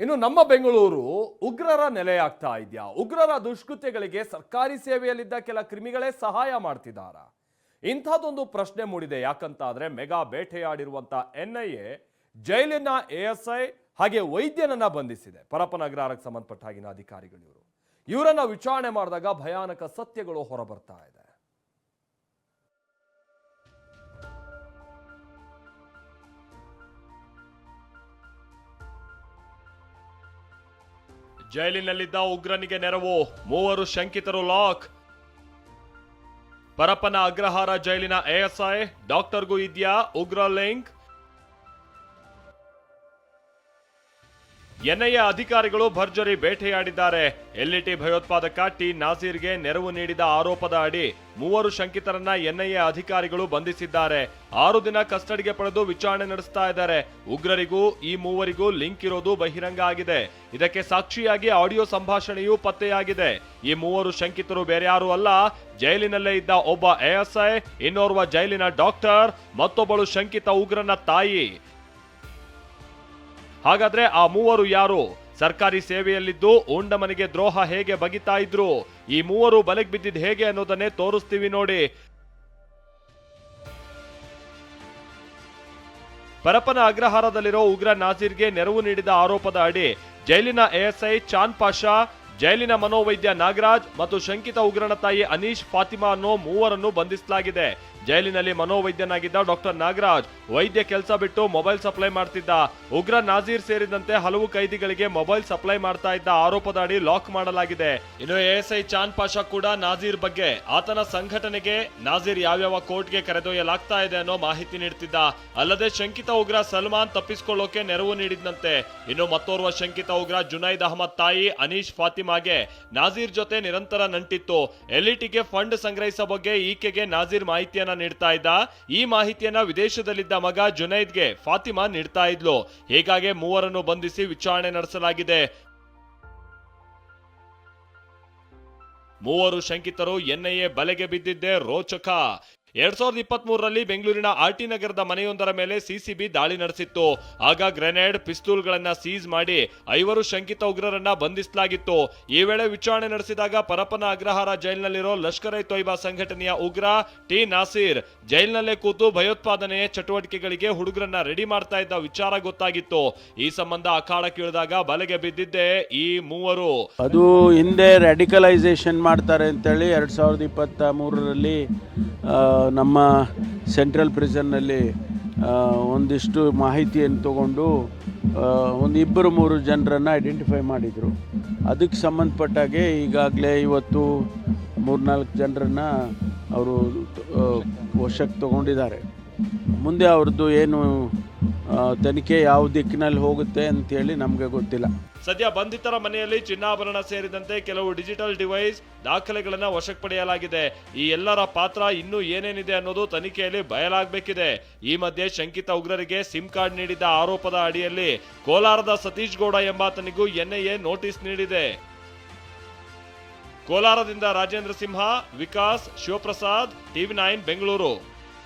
ಇನ್ನು ನಮ್ಮ ಬೆಂಗಳೂರು ಉಗ್ರರ ನೆಲೆಯಾಗ್ತಾ ಇದೆಯಾ? ಉಗ್ರರ ದುಷ್ಕೃತ್ಯಗಳಿಗೆ ಸರ್ಕಾರಿ ಸೇವೆಯಲ್ಲಿದ್ದ ಕೆಲ ಕ್ರಿಮಿಗಳೇ ಸಹಾಯ ಮಾಡ್ತಿದ್ದಾರ? ಇಂಥದ್ದೊಂದು ಪ್ರಶ್ನೆ ಮೂಡಿದೆ. ಯಾಕಂತಾದ್ರೆ ಮೆಗಾ ಬೇಟೆಯಾಡಿರುವಂಥ ಎನ್ ಐ ಎ ಜೈಲಿನ ಎಎಸ್ಐ ಹಾಗೆ ವೈದ್ಯನನ್ನ ಬಂಧಿಸಿದೆ. ಸಂಬಂಧಪಟ್ಟಾಗಿನ ಸಂಬಂಧಪಟ್ಟ ಹಾಗಿನ ಅಧಿಕಾರಿಗಳು ಇವರು. ಇವರನ್ನ ವಿಚಾರಣೆ ಮಾಡಿದಾಗ ಭಯಾನಕ ಸತ್ಯಗಳು ಹೊರಬರ್ತಾ ಇದೆ. ಜೈಲಿನಲ್ಲಿದ್ದ ಉಗ್ರನಿಗೆ ನೆರವು. ಮೂವರು ಶಂಕಿತರು ಲಾಕ್. ಪರಪ್ಪನ ಅಗ್ರಹಾರ ಜೈಲಿನ ಎಎಸ್ಐ ಡಾಕ್ಟರ್ಗೂ ಇದೆಯಾ? ಉಗ್ರ ಲಿಂಕ್. ಎನ್ಐಎ ಅಧಿಕಾರಿಗಳು ಭರ್ಜರಿ ಬೇಟೆಯಾಡಿದ್ದಾರೆ. ಎಲ್ಇಟಿ ಭಯೋತ್ಪಾದಕ ಟಿ ನಾಸೀರ್ಗೆ ನೆರವು ನೀಡಿದ ಆರೋಪದ ಅಡಿ ಮೂವರು ಶಂಕಿತರನ್ನ ಎನ್ಐಎ ಅಧಿಕಾರಿಗಳು ಬಂಧಿಸಿದ್ದಾರೆ. ಆರು ದಿನ ಕಸ್ಟಡಿಗೆ ಪಡೆದು ವಿಚಾರಣೆ ನಡೆಸ್ತಾ ಇದ್ದಾರೆ. ಉಗ್ರರಿಗೂ ಈ ಮೂವರಿಗೂ ಲಿಂಕ್ ಇರೋದು ಬಹಿರಂಗ ಆಗಿದೆ. ಇದಕ್ಕೆ ಸಾಕ್ಷಿಯಾಗಿ ಆಡಿಯೋ ಸಂಭಾಷಣೆಯೂ ಪತ್ತೆಯಾಗಿದೆ. ಈ ಮೂವರು ಶಂಕಿತರು ಬೇರ್ಯಾರು ಅಲ್ಲ. ಜೈಲಿನಲ್ಲೇ ಇದ್ದ ಒಬ್ಬ ಎಎಸ್ಐ ಇನ್ನೋರ್ವ ಜೈಲಿನ ಡಾಕ್ಟರ್, ಮತ್ತೊಬ್ಬಳು ಶಂಕಿತ ಉಗ್ರನ ತಾಯಿ. ಹಾಗಾದ್ರೆ ಆ ಮೂವರು ಯಾರು? ಸರ್ಕಾರಿ ಸೇವೆಯಲ್ಲಿದ್ದು ಉಂಡಮನಿಗೆ ದ್ರೋಹ ಹೇಗೆ ಬಗಿತಾ ಇದ್ರು? ಈ ಮೂವರು ಬಲೆಗೆ ಬಿದ್ದಿದ್ ಹೇಗೆ ಅನ್ನೋದನ್ನೇ ತೋರಿಸ್ತೀವಿ ನೋಡಿ. ಪರಪನ ಅಗ್ರಹಾರದಲ್ಲಿರೋ ಉಗ್ರ ನಾಜೀರ್ಗೆ ನೆರವು ನೀಡಿದ ಆರೋಪದ ಅಡಿ ಜೈಲಿನ ಎಎಸ್ಐ ಚಾಂದ್ ಪಾಷಾ ಜೈಲಿನ ಮನೋವೈದ್ಯ ನಾಗರಾಜ್ ಮತ್ತು ಶಂಕಿತ ಉಗ್ರನ ತಾಯಿ ಅನೀಶ್ ಫಾತಿಮಾ ಅನ್ನೋ ಮೂವರನ್ನು ಬಂಧಿಸಲಾಗಿದೆ. ಜೈಲಿನಲ್ಲಿ ಮನೋವೈದ್ಯನಾಗಿದ್ದ ಡಾಕ್ಟರ್ ನಾಗರಾಜ್ ವೈದ್ಯ ಕೆಲಸ ಬಿಟ್ಟು ಮೊಬೈಲ್ ಸಪ್ಲೈ ಮಾಡ್ತಿದ್ದ. ಉಗ್ರ ನಾಜೀರ್ ಸೇರಿದಂತೆ ಹಲವು ಕೈದಿಗಳಿಗೆ ಮೊಬೈಲ್ ಸಪ್ಲೈ ಮಾಡ್ತಾ ಇದ್ದ ಆರೋಪದ ಅಡಿ ಲಾಕ್ ಮಾಡಲಾಗಿದೆ. ಇನ್ನು ಎಎಸ್ಐ ಚಾಂದ್ ಪಾಷಾ ಕೂಡ ನಾಜೀರ್ ಬಗ್ಗೆ ಆತನ ಸಂಘಟನೆಗೆ ನಾಜೀರ್ ಯಾವ್ಯಾವ ಕೋರ್ಟ್ಗೆ ಕರೆದೊಯ್ಯಲಾಗ್ತಾ ಇದೆ ಅನ್ನೋ ಮಾಹಿತಿ ನೀಡ್ತಿದ್ದ. ಅಲ್ಲದೆ ಶಂಕಿತ ಉಗ್ರ ಸಲ್ಮಾನ್ ತಪ್ಪಿಸಿಕೊಳ್ಳೋಕೆ ನೆರವು ನೀಡಿದಂತೆ ಇನ್ನು ಮತ್ತೋರ್ವ ಶಂಕಿತ ಉಗ್ರ ಜುನೈದ್ ಅಹಮದ್ ತಾಯಿ ಅನೀಶ್ ಫಾತಿಮಾಗೆ ನಾಜೀರ್ ಜೊತೆ ನಿರಂತರ ನಂಟಿತ್ತು. ಎಲ್ಇಟಿಗೆ ಫಂಡ್ ಸಂಗ್ರಹಿಸೋ ಬಗ್ಗೆ ಈಕೆಗೆ ನಾಜೀರ್ ಮಾಹಿತಿಯನ್ನ ನೀಡ್ತಾ ಇದ್ದ. ಈ ಮಾಹಿತಿಯನ್ನ ವಿದೇಶದಲ್ಲಿದ್ದ ಮಗ ಜುನೈದ್ಗೆ ಫಾತಿಮಾ ನೀಡ್ತಾ ಇದ್ಲು. ಹೀಗಾಗಿ ಮೂವರನ್ನು ಬಂಧಿಸಿ ವಿಚಾರಣೆ ನಡೆಸಲಾಗಿದೆ. ಮೂವರು ಶಂಕಿತರು ಎನ್ಐಎ ಬಲೆಗೆ ಬಿದ್ದಿದ್ದೇ ರೋಚಕ. ಎರಡ್ ಸಾವಿರದ ಇಪ್ಪತ್ತ್ ಮೂರರಲ್ಲಿ ಬೆಂಗಳೂರಿನ ಆರ್ಟಿ ನಗರದ ಮನೆಯೊಂದರ ಮೇಲೆ ಸಿಸಿಬಿ ದಾಳಿ ನಡೆಸಿತ್ತು. ಆಗ ಗ್ರೆನೇಡ್, ಪಿಸ್ತೂಲ್ಗಳನ್ನ ಸೀಸ್ ಮಾಡಿ ಐವರು ಶಂಕಿತ ಉಗ್ರರನ್ನ ಬಂಧಿಸಲಾಗಿತ್ತು. ಈ ವೇಳೆ ವಿಚಾರಣೆ ನಡೆಸಿದಾಗ ಪರಪ್ಪನ ಅಗ್ರಹಾರ ಜೈಲಿನಲ್ಲಿರೋ ಲಷ್ಕರ್ ಐ ತೊಯ್ಬಾ ಸಂಘಟನೆಯ ಉಗ್ರ ಟಿ ನಾಸೀರ್ ಜೈಲಿನಲ್ಲೇ ಕೂತು ಭಯೋತ್ಪಾದನೆಯ ಚಟುವಟಿಕೆಗಳಿಗೆ ಹುಡುಗರನ್ನ ರೆಡಿ ಮಾಡ್ತಾ ಇದ್ದ ವಿಚಾರ ಗೊತ್ತಾಗಿತ್ತು. ಈ ಸಂಬಂಧ ಅಖಾಡಕ್ಕಿಳಿದಾಗ ಬಲೆಗೆ ಬಿದ್ದಿದ್ದೇ ಈ ಮೂವರು. ಅದು ಹಿಂದೆ ರ್ಯಾಡಿಕಲೈಸೇಷನ್ ಮಾಡ್ತಾರೆ ಅಂತೇಳಿ ಎರಡ್ ಸಾವಿರದ ಇಪ್ಪತ್ತ ಮೂರರಲ್ಲಿ ನಮ್ಮ ಸೆಂಟ್ರಲ್ ಪ್ರಿಸನ್ನಲ್ಲಿ ಒಂದಿಷ್ಟು ಮಾಹಿತಿಯನ್ನು ತಗೊಂಡು ಒಂದು ಇಬ್ಬರು ಮೂರು ಜನರನ್ನು ಐಡೆಂಟಿಫೈ ಮಾಡಿದರು. ಅದಕ್ಕೆ ಸಂಬಂಧಪಟ್ಟಾಗೆ ಈಗಾಗಲೇ ಇವತ್ತು ಮೂರ್ನಾಲ್ಕು ಜನರನ್ನು ಅವರು ವಶಕ್ಕೆ ತಗೊಂಡಿದ್ದಾರೆ. ಮುಂದೆ ಅವ್ರದ್ದು ಏನು ತನಿಖೆ ಯಾವ ದಿಕ್ಕಿನಲ್ಲಿ ಹೋಗುತ್ತೆ ಅಂತೇಳಿ ನಮಗೆ ಗೊತ್ತಿಲ್ಲ. ಸದ್ಯ ಬಂಧಿತರ ಮನೆಯಲ್ಲಿ ಚಿನ್ನಾಭರಣ ಸೇರಿದಂತೆ ಕೆಲವು ಡಿಜಿಟಲ್ ಡಿವೈಸ್ ದಾಖಲೆಗಳನ್ನು ವಶಕ್ಕೆ ಪಡೆಯಲಾಗಿದೆ. ಈ ಎಲ್ಲರ ಪಾತ್ರ ಇನ್ನೂ ಏನೇನಿದೆ ಅನ್ನೋದು ತನಿಖೆಯಲ್ಲಿ ಬಯಲಾಗಬೇಕಿದೆ. ಈ ಮಧ್ಯೆ ಶಂಕಿತ ಉಗ್ರರಿಗೆ ಸಿಮ್ ಕಾರ್ಡ್ ನೀಡಿದ್ದ ಆರೋಪದ ಅಡಿಯಲ್ಲಿ ಕೋಲಾರದ ಸತೀಶ್ ಗೌಡ ಎಂಬಾತನಿಗೂ ಎನ್ಐಎ ನೋಟಿಸ್ ನೀಡಿದೆ. ಕೋಲಾರದಿಂದ ರಾಜೇಂದ್ರ ಸಿಂಹ, ವಿಕಾಸ್, ಶಿವಪ್ರಸಾದ್, ಟಿವಿ ನೈನ್, ಬೆಂಗಳೂರು.